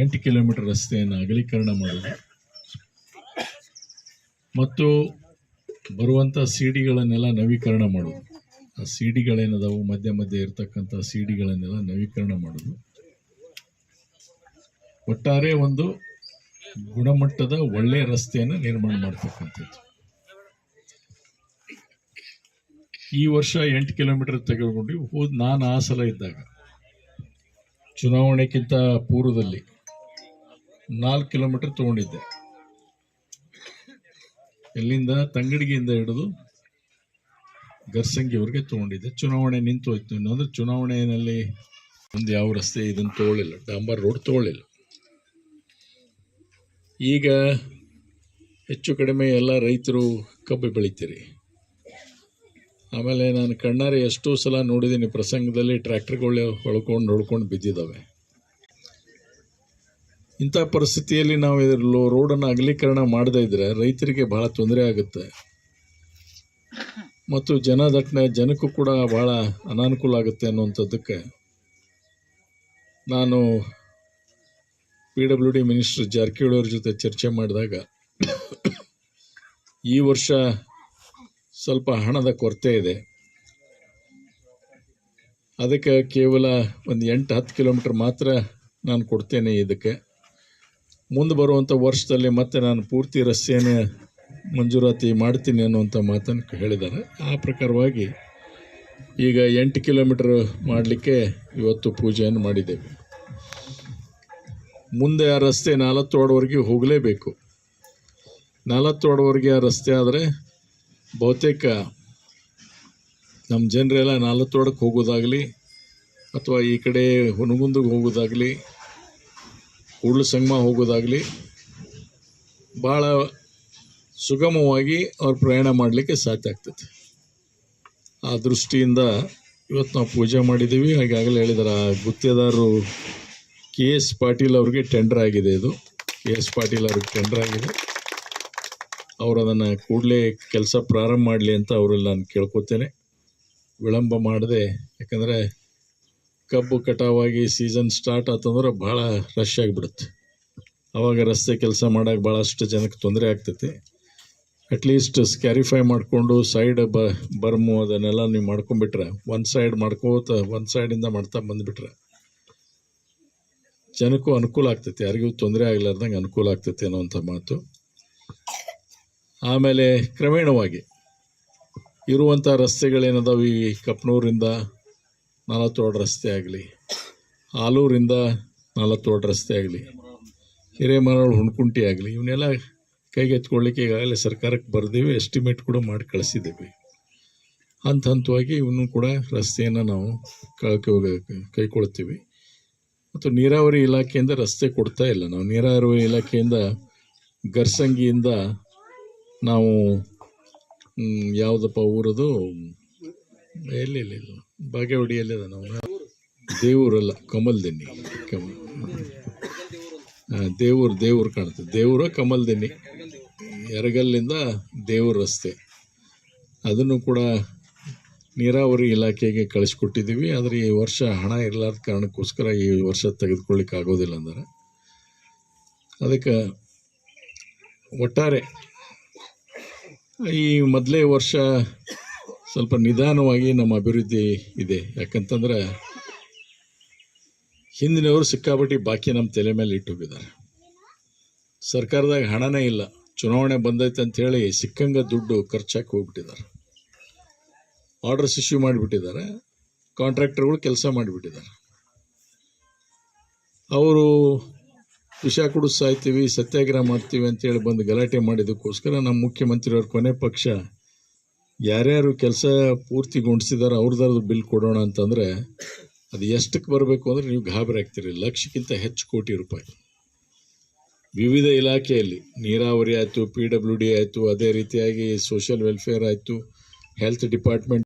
ಎಂಟು ಕಿಲೋಮೀಟರ್ ರಸ್ತೆಯನ್ನು ಅಗಲೀಕರಣ ಮಾಡೋದು. ಮತ್ತು ಬರುವಂಥ ಸಿ ಡಿಗಳನ್ನೆಲ್ಲ ನವೀಕರಣ ಮಾಡೋದು. ಆ ಸಿ ಡಿಗಳೇನದಾವು ಮಧ್ಯ ಮಧ್ಯೆ ಇರತಕ್ಕಂಥ ಸಿ ಡಿಗಳನ್ನೆಲ್ಲ ನವೀಕರಣ ಮಾಡೋದು. ಒಟ್ಟಾರೆ ಒಂದು ಗುಣಮಟ್ಟದ ಒಳ್ಳೆಯ ರಸ್ತೆಯನ್ನು ನಿರ್ಮಾಣ ಮಾಡ್ತಕ್ಕಂಥದ್ದು. ಈ ವರ್ಷ ಎಂಟು ಕಿಲೋಮೀಟರ್ ತೆಗೆದುಕೊಂಡು ಹೋದ್ ನಾನು ಆ ಸಲ ಇದ್ದಾಗ ಚುನಾವಣೆಗಿಂತ ಪೂರ್ವದಲ್ಲಿ ನಾಲ್ಕು ಕಿಲೋಮೀಟರ್ ತಗೊಂಡಿದ್ದೆ. ಎಲ್ಲಿಂದ? ತಂಗಡಿಗೆಯಿಂದ ಹಿಡಿದು ಗರ್ಸಂಗಿಯವ್ರಿಗೆ ತಗೊಂಡಿದ್ದೆ. ಚುನಾವಣೆ ನಿಂತು ಹೋಯ್ತು. ಇನ್ನೊಂದ್ರೆ ಚುನಾವಣೆಯಲ್ಲಿ ಒಂದು ಯಾವ ರಸ್ತೆ ಇದನ್ನು ತಗೊಳ್ಳಿಲ್ಲ. ಡಾಂಬರ್ ರೋಡ್ ತಗೊಳ್ಳಿಲ್ಲ. ಈಗ ಹೆಚ್ಚು ಕಡಿಮೆ ಎಲ್ಲ ರೈತರು ಕಬ್ಬು ಬೆಳಿತೀರಿ. ಆಮೇಲೆ ನಾನು ಕಣ್ಣಾರೆ ಎಷ್ಟೋ ಸಲ ನೋಡಿದ್ದೀನಿ ಪ್ರಸಂಗದಲ್ಲಿ ಟ್ರ್ಯಾಕ್ಟರ್ಗಳು ಹೊಳ್ಕೊಂಡು ಹೊಳ್ಕೊಂಡು ಬಿದ್ದಿದ್ದಾವೆ. ಇಂಥ ಪರಿಸ್ಥಿತಿಯಲ್ಲಿ ನಾವು ಇದ್ರ ಲೋ- ರೋಡನ್ನು ಅಗಲೀಕರಣ ಮಾಡದೇ ಇದ್ದರೆ ರೈತರಿಗೆ ಬಹಳ ತೊಂದರೆ ಆಗುತ್ತೆ. ಮತ್ತು ಜನದಟ್ಟಣೆ ಜನಕ್ಕೂ ಕೂಡ ಬಹಳ ಅನಾನುಕೂಲ ಆಗುತ್ತೆ ಅನ್ನುವಂಥದ್ದಕ್ಕೆ ನಾನು P W D minister Jarkiholi ಜೊತೆ ಚರ್ಚೆ ಮಾಡಿದಾಗ ಈ ವರ್ಷ ಸ್ವಲ್ಪ ಹಣದ ಕೊರತೆ ಇದೆ. ಅದಕ್ಕೆ ಕೇವಲ ಒಂದು ಎಂಟು ಹತ್ತು ಕಿಲೋಮೀಟ್ರ್ ಮಾತ್ರ ನಾನು ಕೊಡ್ತೇನೆ ಇದಕ್ಕೆ. ಮುಂದೆ ಬರುವಂಥ ವರ್ಷದಲ್ಲಿ ಮತ್ತೆ ನಾನು ಪೂರ್ತಿ ರಸ್ತೆಯನ್ನು ಮಂಜೂರಾತಿ ಮಾಡ್ತೀನಿ ಅನ್ನುವಂಥ ಮಾತನ್ನು ಹೇಳಿದ್ದಾರೆ. ಆ ಪ್ರಕಾರವಾಗಿ ಈಗ ಎಂಟು ಕಿಲೋಮೀಟ್ರ್ ಮಾಡಲಿಕ್ಕೆ ಇವತ್ತು ಪೂಜೆಯನ್ನು ಮಾಡಿದ್ದೇವೆ. ಮುಂದೆ ಆ ರಸ್ತೆ ನಾಲ್ವತ್ತೋಡವರೆಗೆ ಹೋಗಲೇಬೇಕು. ನಾಲ್ವತ್ತೋಡವರೆಗೆ ಆ ರಸ್ತೆ ಆದರೆ ಬಹುತೇಕ ನಮ್ಮ ಜನರೆಲ್ಲ ನಾಲ್ವತ್ತೋಡಕ್ಕೆ ಹೋಗೋದಾಗಲಿ ಅಥವಾ ಈ ಕಡೆ ಹುನಗುಂದಿಗೆ ಹೋಗೋದಾಗಲಿ ಕೂಡ್ಲು ಸಂಗಮ ಹೋಗೋದಾಗಲಿ ಭಾಳ ಸುಗಮವಾಗಿ ಅವ್ರು ಪ್ರಯಾಣ ಮಾಡಲಿಕ್ಕೆ ಸಾಧ್ಯ ಆಗ್ತದೆ. ಆ ದೃಷ್ಟಿಯಿಂದ ಇವತ್ತು ನಾವು ಪೂಜೆ ಮಾಡಿದ್ದೀವಿ. ಈಗಾಗಲೇ ಹೇಳಿದಾರೆ, ಆ ಗುತ್ತೇದಾರರು ಕೆ ಎಸ್ ಪಾಟೀಲ್ ಅವ್ರಿಗೆ ಟೆಂಡರ್ ಆಗಿದೆ ಇದು. ಕೆ ಎಸ್ ಪಾಟೀಲ್ ಅವ್ರಿಗೆ ಟೆಂಡರ್ ಆಗಿದೆ. ಅವರು ಅದನ್ನು ಕೂಡಲೇ ಕೆಲಸ ಪ್ರಾರಂಭ ಮಾಡಲಿ ಅಂತ ಅವರಲ್ಲಿ ನಾನು ಕೇಳ್ಕೊತೇನೆ. ವಿಳಂಬ ಮಾಡದೆ, ಯಾಕಂದರೆ ಕಬ್ಬು ಕಟಾವಾಗಿ ಸೀಸನ್ ಸ್ಟಾರ್ಟ್ ಆತಂದ್ರೆ ಭಾಳ ರಶ್ ಆಗಿಬಿಡುತ್ತೆ. ಅವಾಗ ರಸ್ತೆ ಕೆಲಸ ಮಾಡೋಕೆ ಭಾಳಷ್ಟು ಜನಕ್ಕೆ ತೊಂದರೆ ಆಗ್ತೈತಿ. ಅಟ್ಲೀಸ್ಟ್ ಸ್ಕ್ಯಾರಿಫೈ ಮಾಡಿಕೊಂಡು ಸೈಡ್ ಬ, ಬರ್ಮು ಅದನ್ನೆಲ್ಲ ನೀವು ಮಾಡ್ಕೊಂಬಿಟ್ರೆ ಒಂದು ಸೈಡ್ ಮಾಡ್ಕೋತ ಒಂದು ಸೈಡಿಂದ ಮಾಡ್ತಾ ಬಂದುಬಿಟ್ರೆ ಜನಕ್ಕೂ ಅನುಕೂಲ ಆಗ್ತೈತಿ. ಯಾರಿಗೂ ತೊಂದರೆ ಆಗಲಾರ್ದಂಗೆ ಅನುಕೂಲ ಆಗ್ತೈತಿ ಅನ್ನೋವಂಥ ಮಾತು. ಆಮೇಲೆ ಕ್ರಮೇಣವಾಗಿ ಇರುವಂಥ ರಸ್ತೆಗಳೇನದಾವೆ ಈ ಕಪ್ನೂರಿಂದ ನಾಲ್ವತ್ತೋಡು ರಸ್ತೆ ಆಗಲಿ. ಆಲೂರಿಂದ ನಾಲ್ವತ್ತೋಡು ರಸ್ತೆ ಆಗಲಿ. ಹಿರೇಮರಳು ಹುಣ್ಕುಂಟಿ ಆಗಲಿ. ಇವನ್ನೆಲ್ಲ ಕೈಗೆತ್ಕೊಳ್ಳಿಕ್ಕೆ ಈಗಾಗಲೇ ಸರ್ಕಾರಕ್ಕೆ ಬರೆದೇವೆ. ಎಸ್ಟಿಮೇಟ್ ಕೂಡ ಮಾಡಿ ಕಳಿಸಿದ್ದೇವೆ. ಹಂತ ಹಂತವಾಗಿ ಇವನು ಕೂಡ ರಸ್ತೆಯನ್ನು ನಾವು ಕ- ಕೈಗೊಳ್ತೀವಿ ಮತ್ತು ನೀರಾವರಿ ಇಲಾಖೆಯಿಂದ ರಸ್ತೆ ಕೊಡ್ತಾ ಇಲ್ಲ. ನಾವು ನೀರಾವರಿ ಇಲಾಖೆಯಿಂದ ಗರ್ಸಂಗಿಯಿಂದ ನಾವು ಯಾವುದಪ್ಪ ಊರದು ಎಲ್ಲಿ ಇಲ್ಲ ಇಲ್ಲ. ಬಾಗೇವಾಡಿಯಲ್ಲಿದೆ ನಾವು. ದೇವರಲ್ಲ ಕಮಲ್ ಹಾಂ ದೇವ್ರು ದೇವ್ರು ಕಾಣ್ತದೆ. ದೇವ್ರ, ಕಮಲ್ದೆನ್ನಿ. ಎರಗಲ್ಲಿಂದ ದೇವ್ರ ರಸ್ತೆ. ಅದನ್ನು ಕೂಡ ನೀರಾವರಿ ಇಲಾಖೆಗೆ ಕಳಿಸ್ಕೊಟ್ಟಿದ್ದೀವಿ. ಆದರೆ ಈ ವರ್ಷ ಹಣ ಇರಲಾರ್ದ ಕಾರಣಕ್ಕೋಸ್ಕರ ಈ ವರ್ಷ ತೆಗೆದುಕೊಳ್ಳಿಕ್ಕೆ ಆಗೋದಿಲ್ಲ ಅಂದರೆ. ಅದಕ್ಕೆ ಒಟ್ಟಾರೆ ಈ ಮೊದಲೇ ವರ್ಷ ಸ್ವಲ್ಪ ನಿಧಾನವಾಗಿ ನಮ್ಮ ಅಭಿವೃದ್ಧಿ ಇದೆ. ಯಾಕಂತಂದ್ರೆ ಹಿಂದಿನವರು ಸಿಕ್ಕಾಪಟ್ಟಿ ಬಾಕಿ ನಮ್ಮ ತಲೆ ಮೇಲೆ ಇಟ್ಟು ಹೋಗಿದ್ದಾರೆ ಸರ್ಕಾರದಾಗ ಹಣನೇ ಇಲ್ಲ. ಚುನಾವಣೆ ಬಂದೈತೆ ಅಂತ ಹೇಳಿ ಸಿಕ್ಕಂಗ ದುಡ್ಡು ಖರ್ಚಾಕಿ ಹೋಗ್ಬಿಟ್ಟಿದ್ದಾರೆ. ಆರ್ಡರ್ಸ್ ಇಶ್ಯೂ ಮಾಡಿಬಿಟ್ಟಿದ್ದಾರೆ. ಕಾಂಟ್ರಾಕ್ಟರ್ಗಳು ಕೆಲಸ ಮಾಡಿಬಿಟ್ಟಿದ್ದಾರೆ. ಅವರು ವಿಷ ಕುಡಿಸ್ತಾ ಸಾಯ್ತೀವಿ, ಸತ್ಯಾಗ್ರಹ ಮಾಡ್ತೀವಿ ಅಂತೇಳಿ ಬಂದು ಗಲಾಟೆ ಮಾಡಿದ್ದಕ್ಕೋಸ್ಕರ ನಮ್ಮ ಮುಖ್ಯಮಂತ್ರಿಯವ್ರ ಕೊನೆ ಪಕ್ಷ ಯಾರ್ಯಾರು ಕೆಲಸ ಪೂರ್ತಿಗೊಳಿಸಿದಾರೋ ಅವ್ರದ್ದು ಬಿಲ್ ಕೊಡೋಣ ಅಂತಂದರೆ ಅದು ಎಷ್ಟಕ್ಕೆ ಬರಬೇಕು ಅಂದರೆ ನೀವು ಗಾಬರಿ ಆಗ್ತೀರಿ. ಲಕ್ಷಕ್ಕಿಂತ ಹೆಚ್ಚು ಕೋಟಿ ರೂಪಾಯಿ. ವಿವಿಧ ಇಲಾಖೆಯಲ್ಲಿ ನೀರಾವರಿ ಆಯಿತು ಪಿ ಡಬ್ಲ್ಯೂ ಡಿ ಆಯಿತು, ಅದೇ ರೀತಿಯಾಗಿ ಸೋಷಿಯಲ್ ವೆಲ್ಫೇರ್ ಆಯಿತು ಹೆಲ್ತ್ ಡಿಪಾರ್ಟ್ಮೆಂಟ್